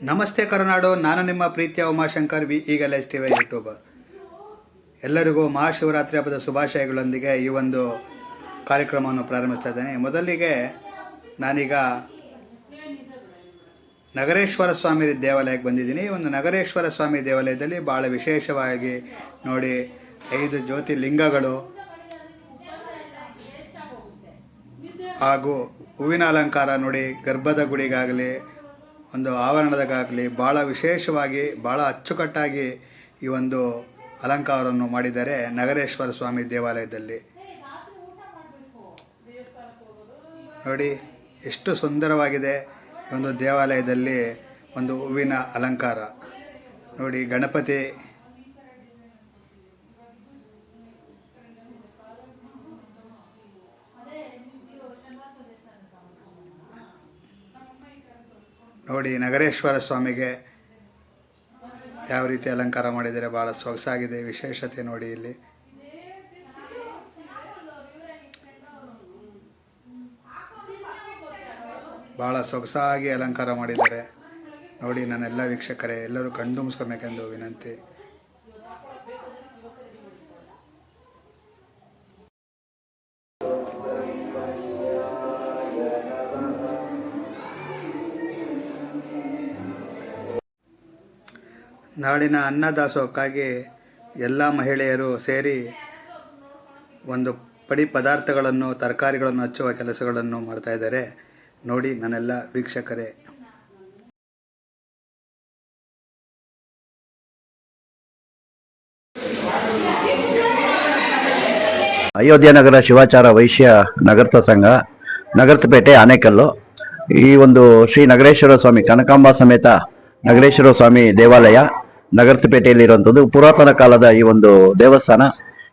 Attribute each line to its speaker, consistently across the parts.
Speaker 1: ನಮಸ್ತೆ ಕರುನಾಡು, ನಾನು ನಿಮ್ಮ ಪ್ರೀತಿಯ ಉಮಾಶಂಕರ್, ವಿ ಈಗಲೇ ಎಸ್ ಟಿ ವೈ ಯೂಟ್ಯೂಬರ್ ಎಲ್ಲರಿಗೂ ಮಹಾಶಿವರಾತ್ರಿ ಹಬ್ಬದ ಶುಭಾಶಯಗಳೊಂದಿಗೆ ಈ ಒಂದು ಕಾರ್ಯಕ್ರಮವನ್ನು ಪ್ರಾರಂಭಿಸ್ತಾ ಇದ್ದೇನೆ. ಮೊದಲಿಗೆ ನಾನೀಗ ನಗರೇಶ್ವರ ಸ್ವಾಮಿ ದೇವಾಲಯಕ್ಕೆ ಬಂದಿದ್ದೀನಿ. ಈ ಒಂದು ನಗರೇಶ್ವರ ಸ್ವಾಮಿ ದೇವಾಲಯದಲ್ಲಿ ಭಾಳ ವಿಶೇಷವಾಗಿ ನೋಡಿ ಐದು ಜ್ಯೋತಿರ್ಲಿಂಗಗಳು ಹಾಗೂ ಹೂವಿನ ಅಲಂಕಾರ ನೋಡಿ ಗರ್ಭದ ಗುಡಿಗಾಗಲಿ ಒಂದು ಆವರಣದಾಗಲಿ ಭಾಳ ವಿಶೇಷವಾಗಿ ಭಾಳ ಅಚ್ಚುಕಟ್ಟಾಗಿ ಈ ಒಂದು ಅಲಂಕಾರವನ್ನು ಮಾಡಿದ್ದಾರೆ ನಗರೇಶ್ವರ ಸ್ವಾಮಿ ದೇವಾಲಯದಲ್ಲಿ. ನೋಡಿ, ಎಷ್ಟು ಸುಂದರವಾಗಿದೆ ಒಂದು ದೇವಾಲಯದಲ್ಲಿ ಒಂದು ಹೂವಿನ ಅಲಂಕಾರ. ನೋಡಿ, ಗಣಪತಿ ನೋಡಿ, ನಗರೇಶ್ವರ ಸ್ವಾಮಿಗೆ ಯಾವ ರೀತಿ ಅಲಂಕಾರ ಮಾಡಿದ್ದಾರೆ ಭಾಳ ಸೊಗಸಾಗಿದೆ, ವಿಶೇಷತೆ ನೋಡಿ ಇಲ್ಲಿ. ಭಾಳ ಸೊಗಸಾಗಿ ಅಲಂಕಾರ ಮಾಡಿದ್ದಾರೆ. ನೋಡಿ, ನನ್ನೆಲ್ಲ ವೀಕ್ಷಕರೇ, ಎಲ್ಲರೂ ಕಣ್ತುಂಬಿಸ್ಕೊಬೇಕೆಂದು ವಿನಂತಿ. ನಾಡಿನ ಅನ್ನದಾಸೋಹಕ್ಕಾಗಿ ಎಲ್ಲ ಮಹಿಳೆಯರು ಸೇರಿ ಒಂದು ಪಡಿ ಪದಾರ್ಥಗಳನ್ನು, ತರಕಾರಿಗಳನ್ನು ಹಚ್ಚುವ ಕೆಲಸಗಳನ್ನು ಮಾಡ್ತಾಯಿದ್ದಾರೆ ನೋಡಿ ನನ್ನೆಲ್ಲ ವೀಕ್ಷಕರೇ.
Speaker 2: ಅಯೋಧ್ಯ ನಗರ ಶಿವಾಚಾರ ವೈಶ್ಯ ನಗರ್ತ ಸಂಘ ನಗರ್ತಪೇಟೆ ಆನೇಕಲ್ಲು. ಈ ಒಂದು ಶ್ರೀ ನಗರೇಶ್ವರ ಸ್ವಾಮಿ ಕನಕಾಂಬ ಸಮೇತ ನಗರೇಶ್ವರ ಸ್ವಾಮಿ ದೇವಾಲಯ. ನಗರಪೇಟೆಯಲ್ಲಿರುವಂಥದ್ದು ಪುರಾತನ ಕಾಲದ ಈ ಒಂದು ದೇವಸ್ಥಾನ,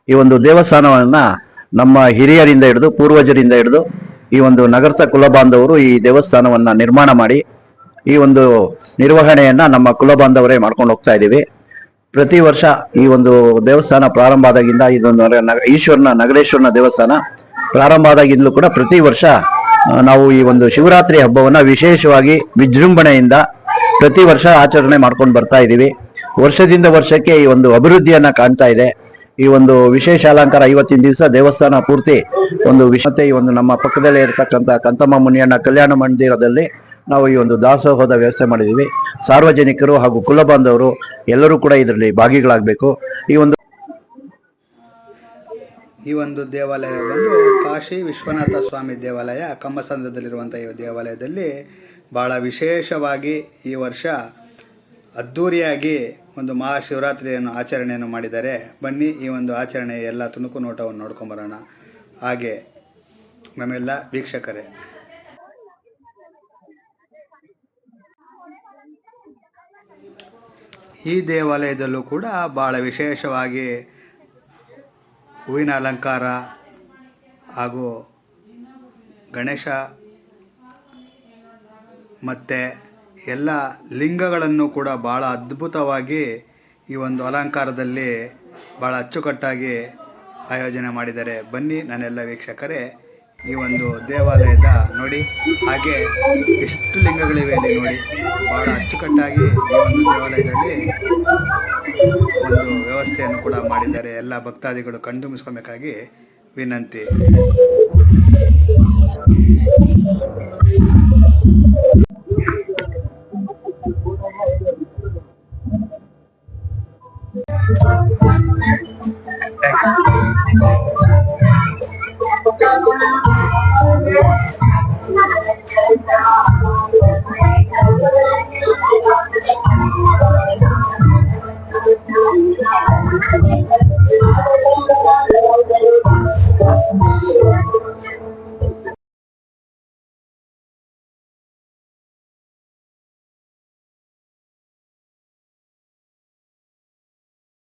Speaker 2: ಈ ಒಂದು ದೇವಸ್ಥಾನವನ್ನ ನಮ್ಮ ಹಿರಿಯರಿಂದ ಹಿಡಿದು, ಪೂರ್ವಜರಿಂದ ಹಿಡಿದು, ಈ ಒಂದು ನಗರದ ಕುಲಬಾಂಧವರು ಈ ದೇವಸ್ಥಾನವನ್ನ ನಿರ್ಮಾಣ ಮಾಡಿ, ಈ ಒಂದು ನಿರ್ವಹಣೆಯನ್ನ ನಮ್ಮ ಕುಲಬಾಂಧವರೇ ಮಾಡ್ಕೊಂಡು ಹೋಗ್ತಾ ಇದ್ದೀವಿ. ಪ್ರತಿ ವರ್ಷ ಈ ಒಂದು ದೇವಸ್ಥಾನ ಪ್ರಾರಂಭ ಆದಾಗಿಂದ ಇದೊಂದು ಈಶ್ವರನ, ನಗರೇಶ್ವರನ ದೇವಸ್ಥಾನ ಪ್ರಾರಂಭ ಆದಾಗಿಂದಲೂ ಕೂಡ ಪ್ರತಿ ವರ್ಷ ನಾವು ಈ ಒಂದು ಶಿವರಾತ್ರಿ ಹಬ್ಬವನ್ನ ವಿಶೇಷವಾಗಿ ವಿಜೃಂಭಣೆಯಿಂದ ಪ್ರತಿ ವರ್ಷ ಆಚರಣೆ ಮಾಡ್ಕೊಂಡು ಬರ್ತಾ ಇದ್ದೀವಿ. ವರ್ಷದಿಂದ ವರ್ಷಕ್ಕೆ ಈ ಒಂದು ಅಭಿವೃದ್ಧಿಯನ್ನ ಕಾಣ್ತಾ ಇದೆ. ಈ ಒಂದು ವಿಶೇಷ ಅಲಂಕಾರ ಇವತ್ತಿನ ದಿವಸ ದೇವಸ್ಥಾನ ಪೂರ್ತಿ ಒಂದು ವಿಷತೆ ಈ ಒಂದು ನಮ್ಮ ಪಕ್ಕದಲ್ಲೇ ಇರತಕ್ಕಂಥ ಕಂತಮ್ಮ ಮುನಿಯಣ್ಣ ಕಲ್ಯಾಣ ಮಂದಿರದಲ್ಲಿ ನಾವು ಈ ಒಂದು ದಾಸೋಹದ ವ್ಯವಸ್ಥೆ ಮಾಡಿದ್ದೀವಿ. ಸಾರ್ವಜನಿಕರು ಹಾಗೂ ಕುಲಬಾಂಧವರು ಎಲ್ಲರೂ ಕೂಡ ಇದರಲ್ಲಿ ಭಾಗಿಗಳಾಗಬೇಕು. ಈ ಒಂದು
Speaker 1: ಈ ಒಂದು ದೇವಾಲಯ ಬಂದು ಕಾಶಿ ವಿಶ್ವನಾಥ ಸ್ವಾಮಿ ದೇವಾಲಯ ಕಂಬಸಂದ್ರದಲ್ಲಿರುವಂಥ ಈ ದೇವಾಲಯದಲ್ಲಿ ಭಾಳ ವಿಶೇಷವಾಗಿ ಈ ವರ್ಷ ಅದ್ಧೂರಿಯಾಗಿ ಒಂದು ಮಹಾಶಿವರಾತ್ರಿಯನ್ನು ಆಚರಣೆಯನ್ನು ಮಾಡಿದರೆ ಬನ್ನಿ ಈ ಒಂದು ಆಚರಣೆಯ ಎಲ್ಲ ತುಣುಕು ನೋಟವನ್ನು ನೋಡ್ಕೊಂಬರೋಣ. ಹಾಗೆ ನಮ್ಮೆಲ್ಲ ವೀಕ್ಷಕರೇ. ಈ ದೇವಾಲಯದಲ್ಲೂ ಕೂಡ ಭಾಳ ವಿಶೇಷವಾಗಿ ಹೂವಿನ ಅಲಂಕಾರ ಹಾಗೂ ಗಣೇಶ ಮತ್ತು ಎಲ್ಲ ಲಿಂಗಗಳನ್ನು ಕೂಡ ಭಾಳ ಅದ್ಭುತವಾಗಿ ಈ ಒಂದು ಅಲಂಕಾರದಲ್ಲಿ ಭಾಳ ಅಚ್ಚುಕಟ್ಟಾಗಿ ಆಯೋಜನೆ ಮಾಡಿದ್ದಾರೆ. ಬನ್ನಿ ನಾನೆಲ್ಲ ವೀಕ್ಷಕರೇ, ಈ ಒಂದು ದೇವಾಲಯದ ನೋಡಿ, ಹಾಗೆ ಎಷ್ಟು ಲಿಂಗಗಳಿವೆ ಅಲ್ಲಿ ನೋಡಿ. ಭಾಳ ಅಚ್ಚುಕಟ್ಟಾಗಿ ಈ ಒಂದು ದೇವಾಲಯದಲ್ಲಿ ಒಂದು ವ್ಯವಸ್ಥೆಯನ್ನು ಕೂಡ ಮಾಡಿದ್ದಾರೆ. ಎಲ್ಲ ಭಕ್ತಾದಿಗಳು ಕಣ್ತುಂಬಿಸ್ಕೊಬೇಕಾಗಿ ವಿನಂತಿ.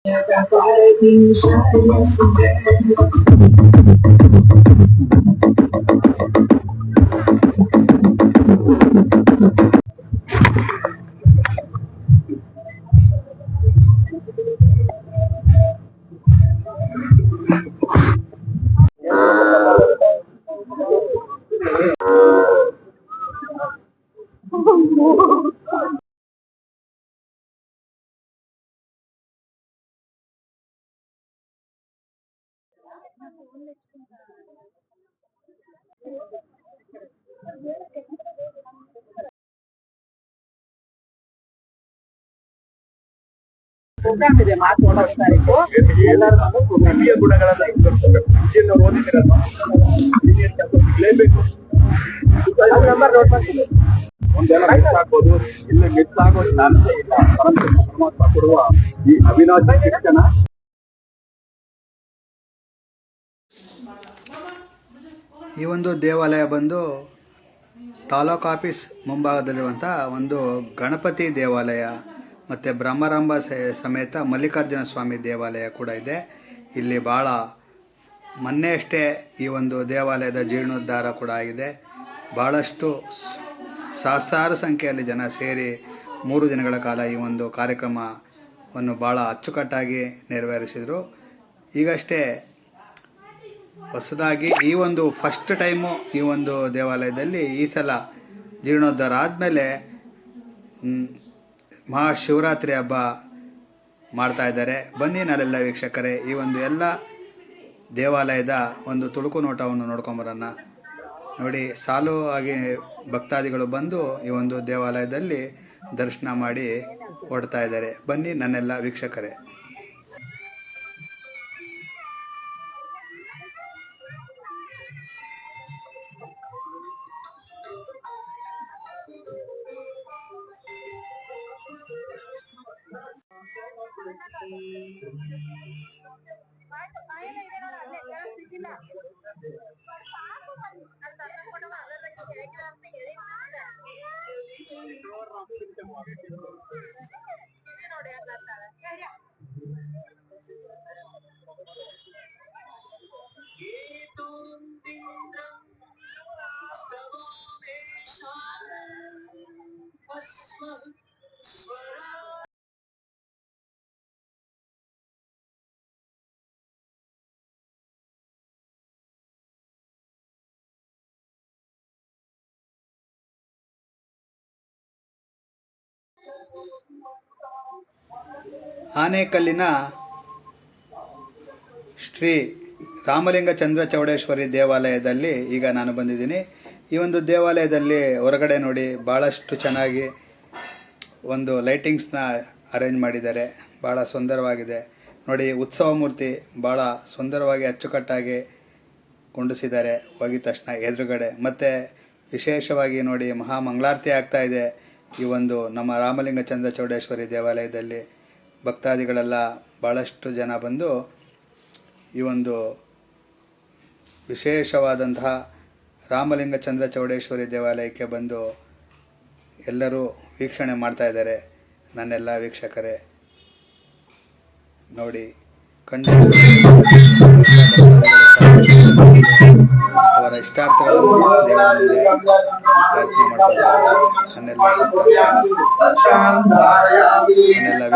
Speaker 3: Never fighting shyness and programme ಇದೆ ಮಾರ್ಚ್ ಒಂಬತ್ತು ತಾರೀಕು ಎಲ್ಲರೂ
Speaker 4: ಗುಣಗಳನ್ನ ಆಗೋ ಇಲ್ಲ ಈ
Speaker 1: ಈ ಒಂದು ದೇವಾಲಯ ಬಂದು ತಾಲೂಕು ಆಫೀಸ್ ಮುಂಭಾಗದಲ್ಲಿರುವಂಥ ಒಂದು ಗಣಪತಿ ದೇವಾಲಯ. ಮತ್ತು ಬ್ರಹ್ಮರಂಭ ಸಮೇತ ಮಲ್ಲಿಕಾರ್ಜುನ ಸ್ವಾಮಿ ದೇವಾಲಯ ಕೂಡ ಇದೆ. ಇಲ್ಲಿ ಭಾಳ ಮೊನ್ನೆ ಅಷ್ಟೇ ಈ ಒಂದು ದೇವಾಲಯದ ಜೀರ್ಣೋದ್ಧಾರ ಕೂಡ ಆಗಿದೆ. ಭಾಳಷ್ಟು ಸಹಸ್ರಾರು ಸಂಖ್ಯೆಯಲ್ಲಿ ಜನ ಸೇರಿ ಮೂರು ದಿನಗಳ ಕಾಲ ಈ ಒಂದು ಕಾರ್ಯಕ್ರಮವನ್ನು ಭಾಳ ಅಚ್ಚುಕಟ್ಟಾಗಿ ನೆರವೇರಿಸಿದರು. ಈಗಷ್ಟೇ ಹೊಸದಾಗಿ ಈ ಒಂದು ಫಸ್ಟ್ ಟೈಮು ಈ ಒಂದು ದೇವಾಲಯದಲ್ಲಿ ಈ ಸಲ ಜೀರ್ಣೋದ್ಧಾರ ಆದಮೇಲೆ ಮಹಾಶಿವರಾತ್ರಿ ಹಬ್ಬ ಮಾಡ್ತಾ ಇದ್ದಾರೆ. ಬನ್ನಿ ನಾಳೆಲ್ಲ ವೀಕ್ಷಕರೇ, ಈ ಒಂದು ಎಲ್ಲ ದೇವಾಲಯದ ಒಂದು ತುಳುಕು ನೋಟವನ್ನು ನೋಡ್ಕೊಂಬರೋಣ ನೋಡಿ, ಸಾಲು ಆಗಿ ಭಕ್ತಾದಿಗಳು ಬಂದು ಈ ಒಂದು ದೇವಾಲಯದಲ್ಲಿ ದರ್ಶನ ಮಾಡಿ ಹೊಡ್ತಾ ಇದ್ದಾರೆ. ಬನ್ನಿ ನನ್ನೆಲ್ಲ ವೀಕ್ಷಕರೇ. ಸಿಕ್ಕಿಲ್ಲ ಆನೇಕಲ್ಲಿನ ಶ್ರೀ ರಾಮಲಿಂಗ ಚಂದ್ರ ಚೌಡೇಶ್ವರಿ ದೇವಾಲಯದಲ್ಲಿ ಈಗ ನಾನು ಬಂದಿದ್ದೀನಿ. ಈ ಒಂದು ದೇವಾಲಯದಲ್ಲಿ ಹೊರಗಡೆ ನೋಡಿ ಭಾಳಷ್ಟು ಚೆನ್ನಾಗಿ ಒಂದು ಲೈಟಿಂಗ್ಸ್ನ ಅರೇಂಜ್ ಮಾಡಿದ್ದಾರೆ. ಭಾಳ ಸುಂದರವಾಗಿದೆ. ನೋಡಿ, ಉತ್ಸವ ಮೂರ್ತಿ ಭಾಳ ಸುಂದರವಾಗಿ ಅಚ್ಚುಕಟ್ಟಾಗಿ ಕುಂಡಿಸಿದ್ದಾರೆ ಹೋಗಿದ ತಕ್ಷಣ ಎದುರುಗಡೆ. ಮತ್ತು ವಿಶೇಷವಾಗಿ ನೋಡಿ ಮಹಾ ಮಂಗಳಾರತಿ ಆಗ್ತಾ ಇದೆ. ಈ ಒಂದು ನಮ್ಮ ರಾಮಲಿಂಗ ಚಂದ್ರ ಚೌಡೇಶ್ವರಿ ದೇವಾಲಯದಲ್ಲಿ ಭಕ್ತಾದಿಗಳೆಲ್ಲ ಭಾಳಷ್ಟು ಜನ ಬಂದು ಈ ಒಂದು ವಿಶೇಷವಾದಂತಹ ರಾಮಲಿಂಗ ಚಂದ್ರ ಚೌಡೇಶ್ವರಿ ದೇವಾಲಯಕ್ಕೆ ಬಂದು ಎಲ್ಲರೂ ವೀಕ್ಷಣೆ ಮಾಡ್ತಾಯಿದ್ದಾರೆ ನನ್ನೆಲ್ಲ ವೀಕ್ಷಕರೇ, ನೋಡಿ, ಕಂಡು ದೇವರ ಮುಂದೆ ಪ್ರಾರ್ಥನೆ ಮಾಡ್ತಾ ಇದ್ದಾರೆ ನನ್ನೆಲ್ಲ ಭಕ್ತಾದಿಗಳು, ನನ್ನೆಲ್ಲ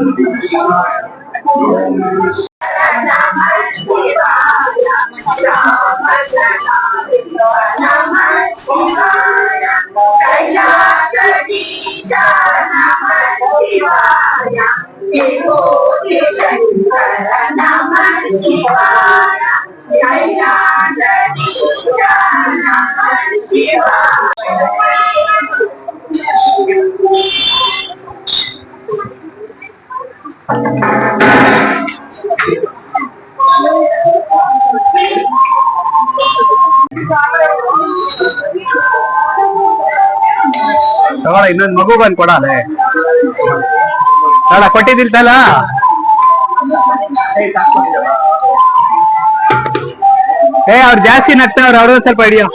Speaker 3: ಅಂತ ಜನ
Speaker 5: ಇನ್ನೊಂದ್ ಮಗು ಬಂದ್ ಕೊಡಾಲೆ. ಅಲ್ಲ ಕೊಟ್ಟಿದ್ದಿಲ್ತಲ್ಲ ಏ, ಅವ್ರು ಜಾಸ್ತಿ ನಗ್ತಾವ್ರ, ಅವ್ರ ಸ್ವಲ್ಪ ಹಿಡಿಯೋ.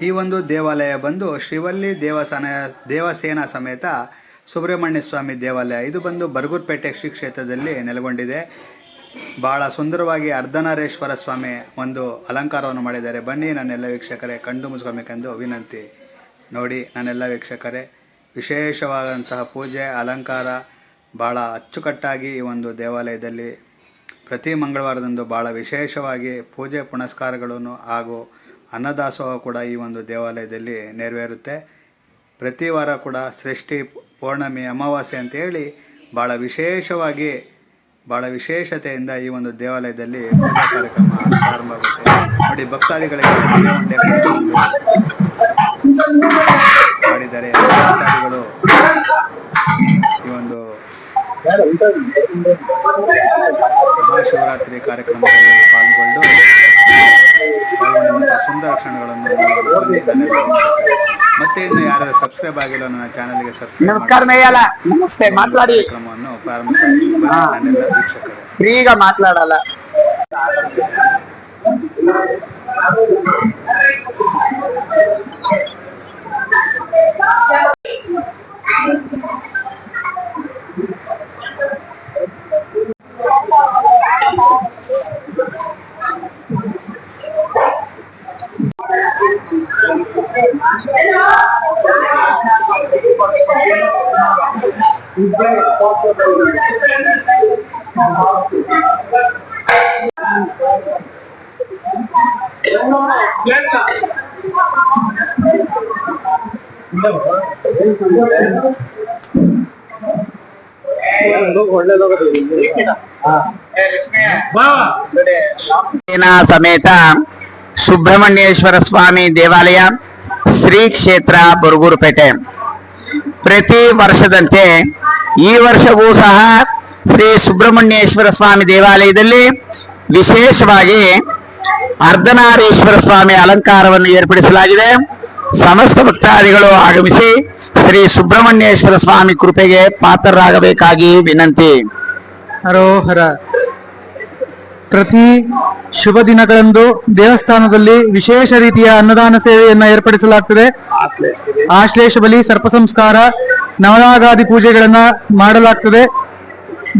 Speaker 1: ಈ ಒಂದು ದೇವಾಲಯ ಬಂದು ಶ್ರೀವಲ್ಲಿ ದೇವಸನ, ದೇವಸೇನಾ ಸಮೇತ ಸುಬ್ರಹ್ಮಣ್ಯ ಸ್ವಾಮಿ ದೇವಾಲಯ. ಇದು ಬಂದು ಬರಗೂರ್ಪೇಟೆ ಶ್ರೀ ಕ್ಷೇತ್ರದಲ್ಲಿ ನೆಲೆಗೊಂಡಿದೆ. ಭಾಳ ಸುಂದರವಾಗಿ ಅರ್ಧನಾರೇಶ್ವರ ಸ್ವಾಮಿ ಒಂದು ಅಲಂಕಾರವನ್ನು ಮಾಡಿದ್ದಾರೆ. ಬನ್ನಿ ನನ್ನೆಲ್ಲ ವೀಕ್ಷಕರೇ ಕಂಡು ಮುಸ್ಕೋಬೇಕೆಂದು ವಿನಂತಿ ನೋಡಿ ನನ್ನೆಲ್ಲ ವೀಕ್ಷಕರೇ. ವಿಶೇಷವಾದಂತಹ ಪೂಜೆ, ಅಲಂಕಾರ ಭಾಳ ಅಚ್ಚುಕಟ್ಟಾಗಿ ಈ ಒಂದು ದೇವಾಲಯದಲ್ಲಿ ಪ್ರತಿ ಮಂಗಳವಾರದಂದು ಭಾಳ ವಿಶೇಷವಾಗಿ ಪೂಜೆ ಪುನಸ್ಕಾರಗಳನ್ನು ಹಾಗೂ ಅನ್ನದಾಸೋಹ ಕೂಡ ಈ ಒಂದು ದೇವಾಲಯದಲ್ಲಿ ನೆರವೇರುತ್ತೆ. ಪ್ರತಿ ವಾರ ಕೂಡ ಸೃಷ್ಟಿ ಪೌರ್ಣಮಿ ಅಮಾವಾಸ್ಯೆ ಅಂತ ಹೇಳಿ ಭಾಳ ವಿಶೇಷವಾಗಿ ಭಾಳ ವಿಶೇಷತೆಯಿಂದ ಈ ಒಂದು ದೇವಾಲಯದಲ್ಲಿ ಪೂಜಾ ಕಾರ್ಯಕ್ರಮ ಪ್ರಾರಂಭವಾಗುತ್ತೆ ನೋಡಿ, ಭಕ್ತಾದಿಗಳಿಗೆ ಮಾಡಿದ್ದಾರೆ. ಭಕ್ತಾದಿಗಳು ಈ ಒಂದು ಮಹಾಶಿವರಾತ್ರಿ ಕಾರ್ಯಕ್ರಮದಲ್ಲಿ ಪಾಲ್ಗೊಂಡು ಪಾಲ್ಗೊಂಡಂತಹ ಸುಂದರ ಕ್ಷಣಗಳನ್ನು ಮತ್ತೆ ಇನ್ನು ಯಾರು ಸಬ್ಸ್ಕ್ರೈಬ್ ಆಗಿಲ್ಲ ನನ್ನ ಚಾನಲ್ಗೆ ಸಬ್ಸ್ಕ್ರೈಬ್
Speaker 6: ನಮಸ್ಕಾರ ಮೇಯಲ್ಲ ನಮಸ್ತೆ ಮಾತಾಡಿ.
Speaker 1: ಕ್ರಮವನ್ನು ಪ್ರಾರಂಭಿಸಿದ್ದೀವಿ ವೀಕ್ಷಕರೇ.
Speaker 6: ಫ್ರೀಗ ಮಾತಾಡಲ್ಲ. ಸಮೇತ ಸುಬ್ರಹ್ಮಣ್ಯೇಶ್ವರ ಸ್ವಾಮಿ ದೇವಾಲಯ ಶ್ರೀ ಕ್ಷೇತ್ರ ಬುರುಗೂರುಪೇಟೆ ಪ್ರತಿ ವರ್ಷದಂತೆ ಈ ವರ್ಷವೂ ಸಹ ಶ್ರೀ ಸುಬ್ರಹ್ಮಣ್ಯೇಶ್ವರ ಸ್ವಾಮಿ ದೇವಾಲಯದಲ್ಲಿ ವಿಶೇಷವಾಗಿ ಅರ್ಧನಾರೀಶ್ವರ ಸ್ವಾಮಿ ಅಲಂಕಾರವನ್ನು ಏರ್ಪಡಿಸಲಾಗಿದೆ. ಸಮಸ್ತ ಭಕ್ತಾದಿಗಳು ಆಗಮಿಸಿ ಶ್ರೀ ಸುಬ್ರಹ್ಮಣ್ಯೇಶ್ವರ ಸ್ವಾಮಿ ಕೃಪೆಗೆ ಪಾತ್ರರಾಗಬೇಕಾಗಿ ವಿನಂತಿ.
Speaker 7: ಹರೋಹರ. ಪ್ರತಿ ಶುಭ ದಿನಗಳಂದು ದೇವಸ್ಥಾನದಲ್ಲಿ ವಿಶೇಷ ರೀತಿಯ ಅನ್ನದಾನ ಸೇವೆಯನ್ನ ಏರ್ಪಡಿಸಲಾಗ್ತದೆ. ಆಶ್ಲೇಷ ಬಲಿ, ಸರ್ಪ ಸಂಸ್ಕಾರ ನವನಾಗಾದಿ ಪೂಜೆಗಳನ್ನ ಮಾಡಲಾಗ್ತದೆ.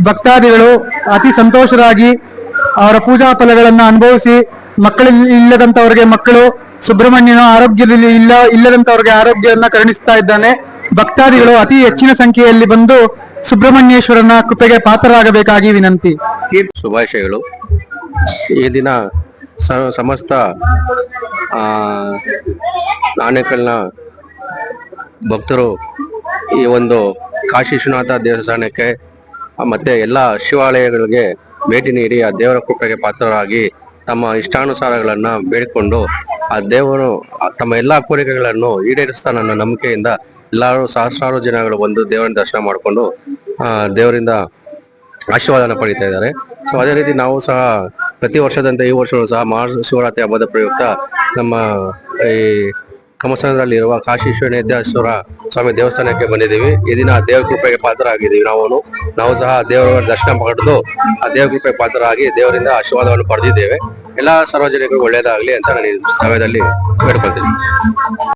Speaker 7: ಭಕ್ತಾದಿಗಳು ಅತಿ ಸಂತೋಷರಾಗಿ ಅವರ ಪೂಜಾ ಫಲಗಳನ್ನ ಅನುಭವಿಸಿ ಮಕ್ಕಳಿ ಇಲ್ಲದಂತವರಿಗೆ ಮಕ್ಕಳು ಸುಬ್ರಹ್ಮಣ್ಯನ ಆರೋಗ್ಯದಲ್ಲಿ ಇಲ್ಲ, ಇಲ್ಲದಂತವರಿಗೆ ಆರೋಗ್ಯವನ್ನ ಕರುಣಿಸ್ತಾ ಇದ್ದಾನೆ. ಭಕ್ತಾದಿಗಳು ಅತಿ ಹೆಚ್ಚಿನ ಸಂಖ್ಯೆಯಲ್ಲಿ ಬಂದು ಸುಬ್ರಹ್ಮಣ್ಯೇಶ್ವರನ ಕೃಪೆಗೆ ಪಾತ್ರರಾಗಬೇಕಾಗಿ ವಿನಂತಿ.
Speaker 8: ಶುಭಾಶಯಗಳು. ಈ ದಿನ ಸಮಸ್ತ ಆನೇಕಲ್ನ ಭಕ್ತರು ಈ ಒಂದು ಕಾಶಿ ವಿಶ್ವನಾಥ ದೇವಸ್ಥಾನಕ್ಕೆ ಮತ್ತೆ ಎಲ್ಲ ಶಿವಾಲಯಗಳಿಗೆ ಭೇಟಿ ನೀಡಿ ಆ ದೇವರ ಕೃಪೆಗೆ ಪಾತ್ರರಾಗಿ ತಮ್ಮ ಇಷ್ಟಾನುಸಾರಗಳನ್ನ ಬೇಡಿಕೊಂಡು ಆ ದೇವರು ತಮ್ಮ ಎಲ್ಲಾ ಕೋರಿಕೆಗಳನ್ನು ಈಡೇರಿಸ್ತಾನ ನಂಬಿಕೆಯಿಂದ ಎಲ್ಲರೂ ಸಹಸ್ರಾರು ಜನಗಳು ಬಂದು ದೇವರ ದರ್ಶನ ಮಾಡಿಕೊಂಡು ದೇವರಿಂದ ಆಶೀರ್ವಾದನ ಪಡಿತಾ ಇದ್ದಾರೆ. ಸೊ ಅದೇ ರೀತಿ ನಾವು ಸಹ ಪ್ರತಿ ವರ್ಷದಂತೆ ಈ ವರ್ಷವೂ ಸಹ ಮಹಾಶಿವರಾತ್ರಿ ಹಬ್ಬದ ಪ್ರಯುಕ್ತ ನಮ್ಮ ಈ ಕಮಸನದಲ್ಲಿರುವ ಕಾಶಿ ವಿಶ್ವನೇಶ್ವರ ಸ್ವಾಮಿ ದೇವಸ್ಥಾನಕ್ಕೆ ಬಂದಿದ್ದೀವಿ. ಈ ದಿನ ದೇವ ಕೃಪೆಗೆ ಪಾತ್ರ ಆಗಿದ್ದೀವಿ ನಾವು ನಾವು ಸಹ ದೇವರ ದರ್ಶನ ಪಡೆದು ಆ ದೇವ ಕೃಪೆ ಪಾತ್ರರಾಗಿ ದೇವರಿಂದ ಆಶೀರ್ವಾದವನ್ನು ಪಡೆದಿದ್ದೇವೆ. ಎಲ್ಲ ಸಾರ್ವಜನಿಕರು ಒಳ್ಳೆಯದಾಗಲಿ ಅಂತ ನಾನು ಈ ಸಮಯದಲ್ಲಿ ಬೇಡ್ಕೊಳ್ತೀನಿ.